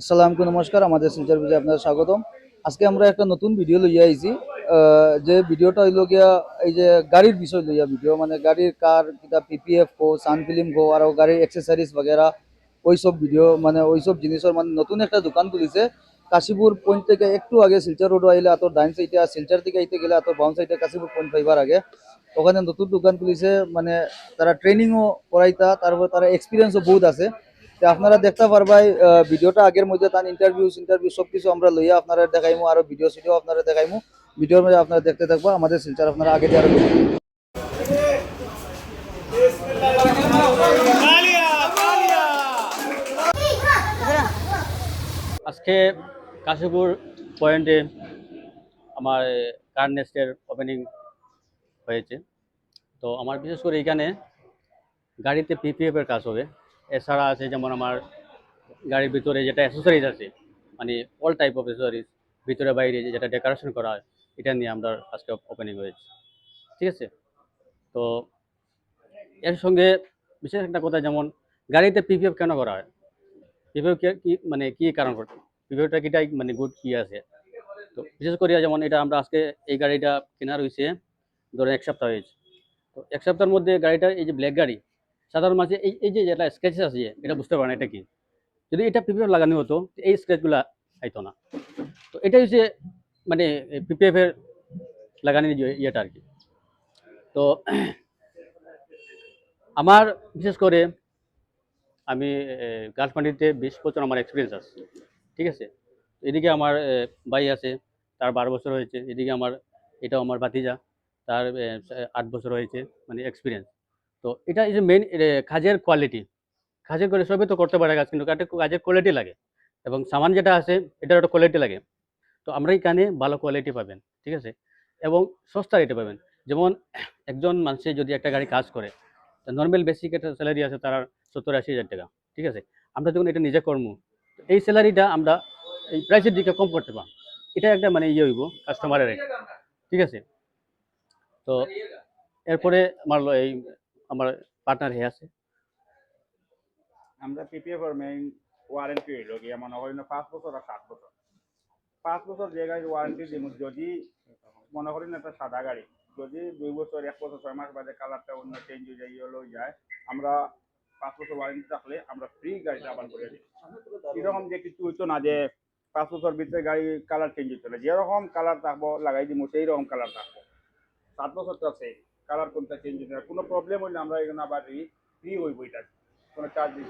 আসসালামু নমস্কার। আমাদের শিলচর ভিডিও আপনাদের স্বাগতম। আজকে আমরা একটা নতুন ভিডিও লইয়া আইছি। যে ভিডিওটা হইল গিয়া এই যে গাড়ির বিষয় লইয়া ভিডিও মানে গাড়ির কার কিতা পিপিএফ কো সান ফিল্ম কো আর গাড়ির এক্সেসরিজ বগেরা, ওইসব ভিডিও মানে ওইসব জিনিসের মানে নতুন একটা দোকান খুলিছে কাশীপুর পয়েন্ট থেকে একটু আগে শিলচর রোড আইলে আতর ডাইন সাইডে আর শিলচর থেকে আইতে গেলে আতর বাম সাইডে কাশীপুর পয়েন্ট পাইবার আগে। ওখানে নতুন দোকান খুলিছে মানে তারা ট্রেনিংও করাইতা, তারপর তারা এক্সপিরিয়েন্সও বহুত আছে। আপনারা দেখতে পারবাই ভিডিওটা আগের মধ্যে তার ইন্টারভিউ ইন্টারভিউ সব কিছু আমরা লইয়া আপনারা দেখাইমু, আরও ভিডিও সিডিও আপনারা দেখাইমু। ভিডিওর মধ্যে আপনারা দেখতে থাকব, আমাদের শিলচর আপনারা আগে দিয়ে আরও আজকে কাশীপুর পয়েন্টে আমার কার নেস্টের ওপেনিং হয়েছে। তো আমার বিশেষ করে এখানে গাড়িতে পিপিএফ এর কাজ হবে। এছাড়া আছে যেমন আমার গাড়ির ভিতরে যেটা অ্যাসেসরিজ আছে মানে অল টাইপ অফ অ্যাসেসরিজ ভিতরে বাইরে যেটা ডেকোরেশন করা হয়, এটা নিয়ে আমরা আজকে ওপেনিং হয়েছে। ঠিক আছে? তো এর সঙ্গে বিশেষ একটা কথা যেমন, গাড়িতে পিপিএফ কেন করা হয়? পিপিএফ কি মানে কী কারণ পিপিএফটা কিটাই মানে গুড কী আছে। তো বিশেষ করে যেমন এটা আমরা আজকে এই গাড়িটা কেনা রয়েছে ধরুন এক সপ্তাহ হয়েছে। তো এক সপ্তাহের মধ্যে গাড়িটা এই যে ব্ল্যাক গাড়ি সাধারণ মাঝে এই এই যে যেটা স্কেচেস আছে, এটা বুঝতে পারে না এটা কি? যদি এটা পিপিএফ লাগানো হতো এই স্ক্র্যাচগুলো আইতো না। তো এটাই হচ্ছে মানে পিপিএফ এর লাগানোর ইয়েটা আর কি। তো আমার, বিশেষ করে, আমি গার্লফ্রেন্ডিতে বিশ বছর আমার এক্সপিরিয়েন্স আছে, ঠিক আছে? এদিকে আমার ভাই আছে, তার বারো বছর হয়েছে, এদিকে আমার, এটাও আমার ভাতিজা, তার আট বছর হয়েছে মানে এক্সপিরিয়েন্স তো এটা এই যে মেন কাজের কোয়ালিটি কাজের করে সবই তো করতে পারে কাজ কিন্তু কাজের কাজের কোয়ালিটি লাগে। এবং সামান যেটা আছে, এটার একটা কোয়ালিটি লাগে। তো আমরা এখানে ভালো কোয়ালিটি পাবেন, ঠিক আছে? এবং সস্তা রেটে পাবেন। যেমন একজন মানুষে যদি একটা গাড়ি কাজ করে নর্মাল বেসিক একটা স্যালারি আছে তার সত্তর আশি হাজার টাকা, ঠিক আছে? আমরা যখন এটা নিজে কর্ম এই স্যালারিটা আমরা এই প্রাইসের দিকে কম করতে পারব। এটা একটা মানে ইয়ে হইব কাস্টমারের ঠিক আছে? তো এরপরে আমার এই আমার পার্টনার হে আছে। আমরা পিপিএফ এর মেইন ওয়ারেন্টি হইল গিয়া মনে না পাঁচ বছর আর সাত বছর। পাঁচ বছর যে গাড়ির ওয়ারেন্টি দিব, যদি মনে করি না একটা সাদা গাড়ি, যদি দুই বছর, এক বছর, ছয় মাস বাদে কালারটা অন্য চেঞ্জ হয়ে যায় ইয়ে যায়, আমরা পাঁচ বছর ওয়ারেন্টি থাকলে আমরা ফ্রি গাড়িটা আবার করে দিই। এরকম যে কিছু হইতো না যে পাঁচ বছর ভিতরে গাড়ি কালার চেঞ্জ হইতো না। যেরকম কালার থাকব, লাগাই দিব সেই রকম কালার থাকব। সাত বছর তো আছে কালার কোনটা চেঞ্জ না। কোনো প্রবলেম হইলে আমরা এখানে আবার রি ফ্রি হইব এটা। কোনো চার্জ এই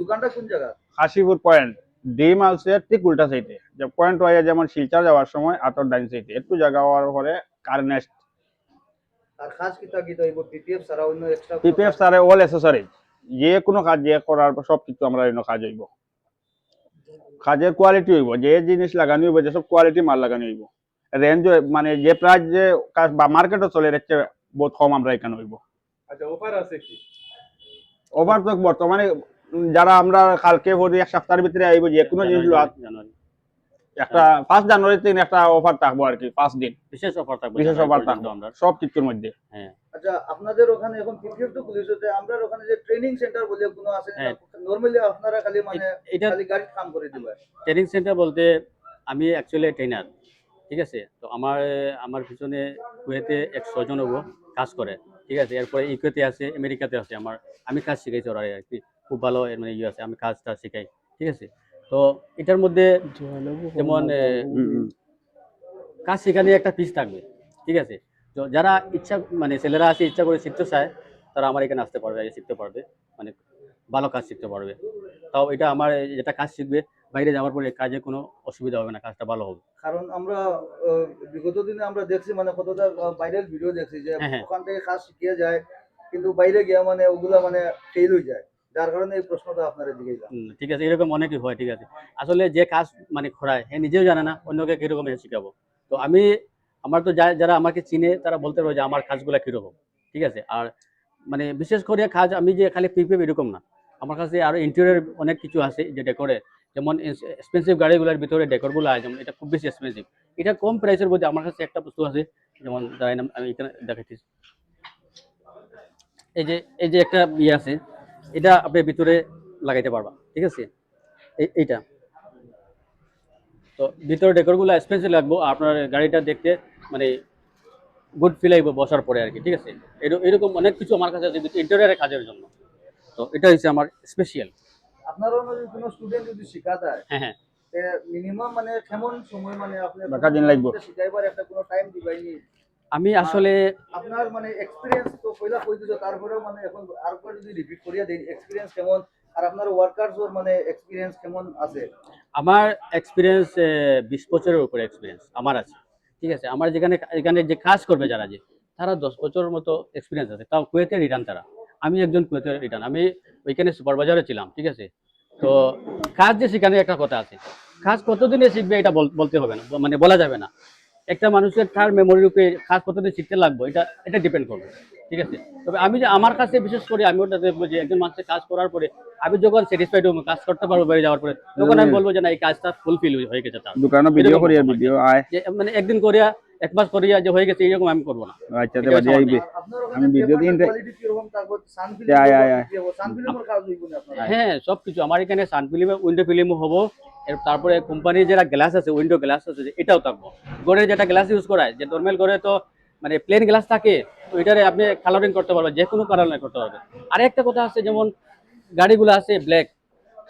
দোকানটা কোন জায়গা? কাশীপুর পয়েন্ট ডিম হাউসের ঠিক উল্টা সাইডে যে পয়েন্ট ওয়াইয়া যেমন শিলচর যাওয়ার সময় আতর ডাইন সাইডে একটু জায়গা হওয়ার পরে কারনেস্ট আর খাস কিতা কিতা হইব? পিপিএফ ছাড়া অন্য এক্সট্রা পিপিএফ সারে অল অ্যাসেসরিজ যে কোনো কাজ যে করার পর সব কিছু আমরা এনে কাজ হইব। কাজের কোয়ালিটি হইব। যে জিনিস লাগানি হইব যে সব কোয়ালিটি মাল লাগানি হইব। রেঞ্জ মানে যে প্রাইস যে বা মার্কেটে চলে এর বহুত কম আমরা এখানে হইব। আচ্ছা অফার আছে কি? ওভার তো বর্তমানে যারা আমরা কালকে ভরি এক সপ্তাহের ভিতরে আইব যে কোনো জিনিস জানুয়ারি একটা ফার্স্ট জানুয়ারিতে একটা অফার থাকব আর কি পাঁচ দিন। বিশেষ অফার থাকবে বিশেষ অফার থাকব আমরা সব কিছুর মধ্যে। হ্যাঁ। আচ্ছা আপনাদের ওখানে এখন পিপিএফ তো খুলিছে যে আমরা ওখানে যে ট্রেনিং সেন্টার বলে কোনো আছে হ্যাঁ। নরমালি আপনারা খালি মানে এটা খালি গাড়ি কাম করে দিবেন ট্রেনিং সেন্টার বলতে আমি অ্যাকচুয়ালি ট্রেনার ঠিক আছে? তো আমার আমার পিছনে কুয়েতে এক জন হব কাজ করে, ঠিক আছে? এরপরে ইউকেতে আছে, আমেরিকাতে আছে আমার। আমি কাজ শিখাইছি ওরা আর কি। খুব ভালো এর মানে ইয়ে আছে, আমি কাজটা শিখাই, ঠিক আছে? তো এটার মধ্যে যেমন কাজ শেখানোর একটা পিস থাকবে, ঠিক আছে? তো যারা ইচ্ছা মানে ছেলেরা আছে, ইচ্ছা করে শিখতে চায়, তারা আমার এখানে আসতে পারবে শিখতে পারবে মানে ভালো কাজ শিখতে পারবে। তাও এটা আমার যেটা কাজ শিখবে। বাইরে যাওয়ার পরে কাজে কোনো অসুবিধা হবে না কাজটা ভালো হবে। কারণ আমরা বিগত দিনে আমরা দেখছি মানে কতটা ভাইরাল ভিডিও দেখছি যে হ্যাঁ, হ্যাঁ। ওখান থেকে কাজ শিখিয়ে যায় কিন্তু বাইরে গিয়া মানে ওগুলা মানে ফেল হয়ে যায়। যার কারণে এই প্রশ্নটা আপনারা দিকে ঠিক আছে এরকম অনেকই হয় ঠিক আছে। আসলে যে কাজ মানে খোরায় হ্যাঁ নিজেও জানে না অন্যকে কীরকম শেখাবো। তো আমি আমার তো যারা আমাকে চিনে তারা বলতে পারবে যে আমার কাজগুলো কীরকম ঠিক আছে। আর মানে বিশেষ করে কাজ আমি যে খালি পিপিএফ এরকম না। আমার কাছে আরও ইন্টেরিয়র অনেক কিছু আছে যেটা করে যেমন এক্সপেন্সিভ গাড়িগুলোর ভিতরে ডেকোরগুলো আছে, যেমন এটা খুব বেশি এক্সপেন্সিভ এটা কম প্রাইসের মধ্যে আমার কাছে একটা বস্তু আছে, যেমন আমি এখানে দেখাচ্ছি এই যে এই যে একটা ইয়ে আছে, এটা আপনি ভিতরে লাগাইতে পারবা, ঠিক আছে? এই- এইটা। তো ভিতরে ডেকোরগুলো স্পেশাল লাগবো, আপনার গাড়িটা দেখতে মানে গুড ফিল আইব বসার পরে আর কি ঠিক আছে? এর- এরকম অনেক কিছু আমার কাছে আছে ইন্টেরিয়ারের কাজের জন্য। তো এটা হচ্ছে আমার স্পেশাল আপনারও যদি কোনো স্টুডেন্ট যদি শিখা যায় হ্যাঁ হ্যাঁ। মিনিমাম মানে কেমন সময় মানে আপনি দিন লাগবো। শিখাইবার একটা কোনো টাইম দিবাইনি আমি আসলে আপনার মানে এক্সপিরিয়েন্স তো পয়লা কই দিছো তারপরেও মানে এখন আরেকবার যদি রিপিট করিয়া দেই এক্সপিরিয়েন্স কেমন? আর আপনার ওয়ার্কার্স ওর মানে এক্সপিরিয়েন্স কেমন আছে? আমার এক্সপিরিয়েন্স বিশ বছরের উপরে এক্সপিরিয়েন্স আমার আছে। ঠিক আছে? আমার যেখানে এখানে যে কাজ করবে যারা যে তারা দশ বছরের মতো এক্সপিরিয়েন্স আছে। তাও কুয়েতে রিটার্ন তারা। আমি একজন কুয়েতের রিটার্ন আমি ওইখানে সুপারভাইজারে ছিলাম ঠিক আছে? তো কাজ যে সেখানে একটা কথা আছে। কাজ কতদিনে শিখবে এটা বলতে হবে না মানে বলা যাবে না। একটা মানুষের তার মেমোরির উপরে কাজ কতদিন শিখতে লাগবে এটা এটা ডিপেন্ড করবে ঠিক আছে? তবে আমি যে আমার কাছে বিশেষ করে আমি ওটা দেখব যে একজন মানুষের কাজ করার পরে আমি যখন স্যাটিসফাইড হব কাজ করতে পারব বাইরে যাওয়ার পরে তখন আমি বলব যে না এই কাজটা ফুলফিল হয়ে গেছে তার। দোকানে ভিডিও করিয়া ভিডিও আয়। মানে একদিন করিয়া এক মাস করিয়া যে হয়ে গেছে এরকম আমি করব না। আচ্ছা এটা বাজে আইবে আমি ভিডিও দিন রে- কোয়ালিটি কি রকম? তারপর সানফিল্ম যা, যা, যা। সানফিল্মের কাজ হইব না আপনার? হ্যাঁ। সব কিছু। আমার এখানে সান ফিল্ম উইন্ডো ফিল্মও হব। এর তারপরে কোম্পানির যেটা গ্লাস আছে উইন্ডো গ্লাস আছে যে এটাও থাকব। ঘরের যেটা গ্লাস ইউজ করা হয় যে নর্মাল ঘরে তো মানে প্লেন গ্লাস থাকে তো এটারে আপনি কালারিং করতে পারবেন যে কোনো কালার করতে পারবেন। আরেকটা কথা আছে যেমন গাড়িগুলো আছে ব্ল্যাক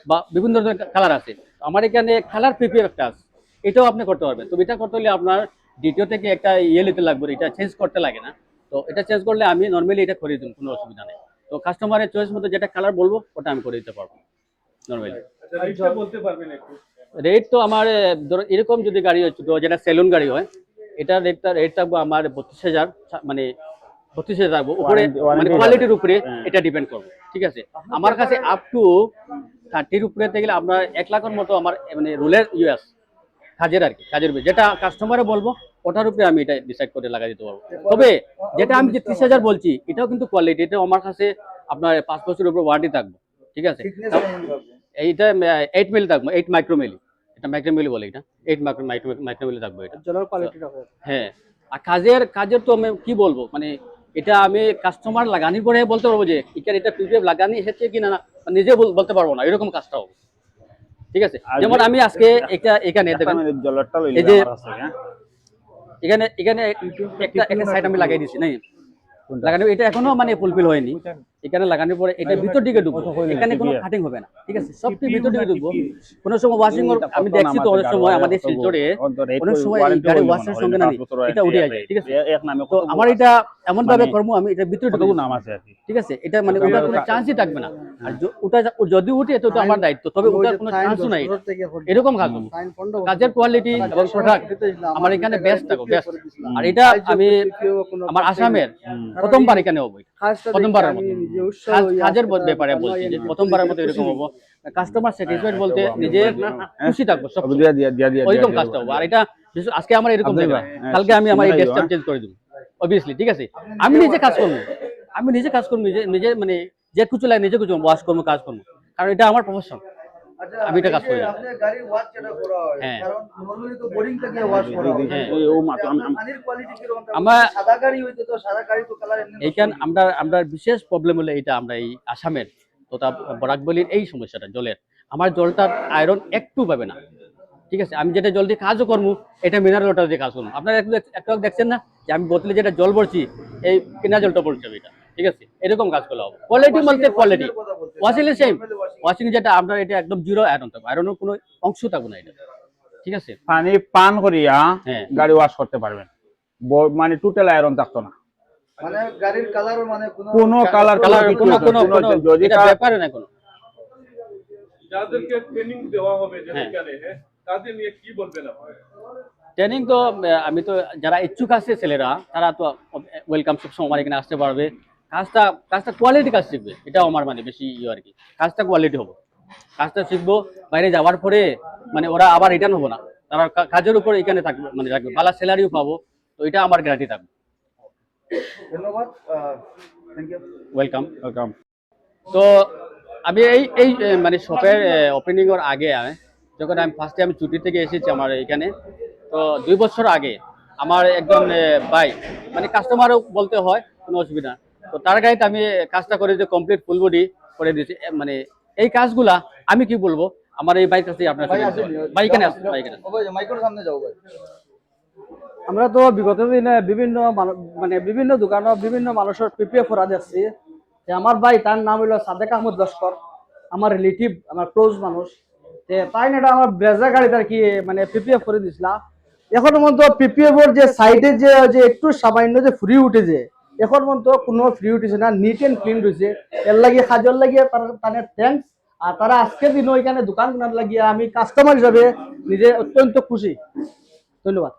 বা বিভিন্ন ধরনের কালার আছে। আমার এখানে কালার পিপিএফ একটা আছে। এটাও আপনি করতে পারবেন। তো এটা করতে হলে আপনার দ্বিতীয় থেকে একটা ইয়ে নিতে লাগবে এটা চেঞ্জ করতে লাগে না। তো এটা চেঞ্জ করলে আমি নর্মালি এটা করে দিন কোনো অসুবিধা নেই। তো কাস্টমারের চয়েস মতো যেটা কালার বলব ওটা আমি করে দিতে পারব নর্মালি রেট তো আমার ধরো এরকম যদি গাড়ি হয় ছোট যেটা সেলুন গাড়ি হয় এটা রেটটা রেট থাকব আমার বত্রিশ হাজার মানে বত্রিশ হাজার থাকব। উপরে মানে কোয়ালিটির উপরে হ্যাঁ। এটা ডিপেন্ড করব ঠিক আছে? আমার কাছে আপ টু থার্টির উপরে গেলে আপনার এক লাখের মতো আমার মানে রুলের ইউএস কাজের আর কি কাজের উপরে। যেটা কাস্টমারে বলব ওটার উপরে আমি এটা ডিসাইড করে লাগাই দিতে পারব। তবে যেটা আমি যে ত্রিশ হাজার বলছি এটাও কিন্তু কোয়ালিটি এটাও আমার কাছে আপনার পাঁচ বছরের উপর ওয়ারেন্টি থাকবে। ঠিক আছে? এইটা এইট মিলি থাকব এইট মাইক্রোমিলি এটা মাইক্রোমিলি বলে এটা। এইট মাইক্রো মাইক্রোমিলি থাকব এটা। জলের কোয়ালিটিটা হ্যাঁ। আর কাজের কাজের তো আমি কি বলব? মানে এটা আমি কাস্টমার লাগানির পরে বলতে পারব যে এখানে এটা পিপিএফ লাগানি এসেছে কি না নিজে বল- বলতে পারব না এরকম কাজটা হবে ঠিক আছে? যেমন আমি আজকে এটা এখানে দেখেন। জলরটা এই যে- হ্যাঁ? এখানে এখানে একটা একটা সাইড আমি লাগাই দিছি নাই লাগানো এটা এখনও মানে ফুলফিল হয়নি। এখানে লাগানোর পরে এটা ভিতর দিকে ঢুকবো এখানে কোনো কাটিং হবে না ঠিক আছে? সবটি ভিতর দিকে ঢুকবো কোনো সময় ওয়াশিং আমি দেখছি তো অনেক সময় আমাদের শিলচরে অনেক সময় এই গাড়ি ওয়াশের সঙ্গে না এটা উঠে যায় ঠিক আছে? এক নামে তো আমার এটা এমন ভাবে মানে- কর্ম আমি এটা ভিতরে ঢুকবো। নাম আছে ঠিক আছে? এটা মানে ওটার কোনো চান্সই থাকবে না। আর ওটা যদি উঠে তো ওটা আমার দায়িত্ব তবে ওটার কোনো চান্সও নাই এরকম কাজ। করব কাজের কোয়ালিটি এবং প্রোডাক্ট আমার এখানে বেস্ট থাকো বেস্ট আর এটা আমি আমার আসামের প্রথমবার এখানে হব। প্রথমবারের মতো। কাজ- কাজের ব- ব্যাপারে বলছি যে প্রথমবারের মতো এরকম হব। কাস্টমার স্যাটিসফাইড বলতে নিজে খুশি থাকব সব সব দিয়া দিয়া দিয়া দিয়া ওইরকম কাজটা হব আর এটা আজকে আমার এরকম। হ্যাঁ, কালকে আমি আমার এই ডেস্কটপ চেঞ্জ করে দেবো। অবভিয়াসলি ঠিক আছে? আমি নিজে কাজ করব। আমি নিজে কাজ করব নিজে নিজে মানে যে কিছু লাগে নিজে কিছু ওয়াশ করব কাজ করব। কারণ এটা আমার প্রফেশন আমি এটা কাজ করি হয় হ্যাঁ। হয় আমার- এইখান আমরা আমরা বিশেষ প্রবলেম হলে এটা আমরা এই আসামের তথা বরাকবলির এই সমস্যাটা জলের। আমার জলটার আয়রন একটু পাবে না। ঠিক আছে আমি যেটা জল দিয়ে কাজও করব এটা মিনারেল ওয়াটার দিয়ে কাজ করব। আপনারা একটু দেখছেন না? যে আমি বোতলে যেটা জল ভরছি এই কিনা জলটা পড়ছে এটা। ঠিক আছে? এরকম কাজ করলে হবে। কোয়ালিটি বলতে কোয়ালিটি ওয়াশিং এর সেম ওয়াশিং যেটা আপনার এটা একদম জিরো আয়রন থাকবে আয়রনের কোনো অংশ থাকবে না এটা। ঠিক আছে? পানি পান করিয়া হ্যাঁ। গাড়ি ওয়াশ করতে পারবেন। মানে টোটাল আয়রন থাকতো না। মানে গাড়ির কালার মানে কোনো কোনো কালার কালার কোনো কোনো কোনো- কোনো এটা ব্যাপারে না কোনো। যাদেরকে ট্রেনিং দেওয়া হবে যে হ্যাঁ। এখানে হ্যাঁ, তাদের নিয়ে কি বলবেন আপনি ট্রেনিং তো আমি তো যারা ইচ্ছুক আছে ছেলেরা তারা তো ওয়েলকাম সব সময় এখানে আসতে পারবে। কাজটা কাজটা কোয়ালিটি কাজ শিখবে এটা আমার মানে বেশি ইয়ে আর কি। কাজটা কোয়ালিটি হবে। কাজটা শিখব বাইরে যাওয়ার পরে মানে ওরা আবার রিটার্ন হব না। তারা কাজের উপর এখানে থাকবে মানে থাকবে ভালো স্যালারিও পাবো তো এটা আমার গ্যারান্টি থাকবে। ধন্যবাদ থ্যাংক ওয়েলকাম তো আমি এই এই মানে শপের ওপেনিং এর আগে যখন আমি ফার্স্টে আমি ছুটি থেকে এসেছি আমার এখানে তো দুই বছর আগে আমার একজন ভাই মানে কাস্টমারও বলতে হয় কোনো অসুবিধা। তো তার গাড়িতে আমি কাজটা করে যে কমপ্লিট ফুল বডি করে দিয়েছি। মানে এই কাজগুলা আমি কি বলব? আমার এই বাইক আছে আপনার ভাই সাথে আসেন। ভাই মাইকের সামনে যাও ভাই। আমরা তো বিগত দিনে বিভিন্ন মানে বিভিন্ন দোকানত বিভিন্ন মানুষের পিপিএফ করা দেখছি যে আমার ভাই তার নাম হইল সাদেক আহমদ লস্কর। আমার রিলেটিভ আমার ক্লোজ মানুষ। তে তাই না এটা আমার ব্রেজা গাড়িতে আর কি মানে পিপিএফ করে দিছিলা এখন পর্যন্ত পিপিএফ যে সাইডে যে যে একটু সামান্য যে ফ্রি উঠেছে এখন পর্যন্ত কোনো ফ্রি উঠেছে না নিট এন্ড ক্লিন রয়েছে। এর লাগিয়ে সাজর লাগিয়ে তাদের থ্যাংকস আর তারা আজকে দিনও এখানে দোকান লাগিয়ে আমি কাস্টমার হিসাবে নিজে অত্যন্ত খুশি। ধন্যবাদ।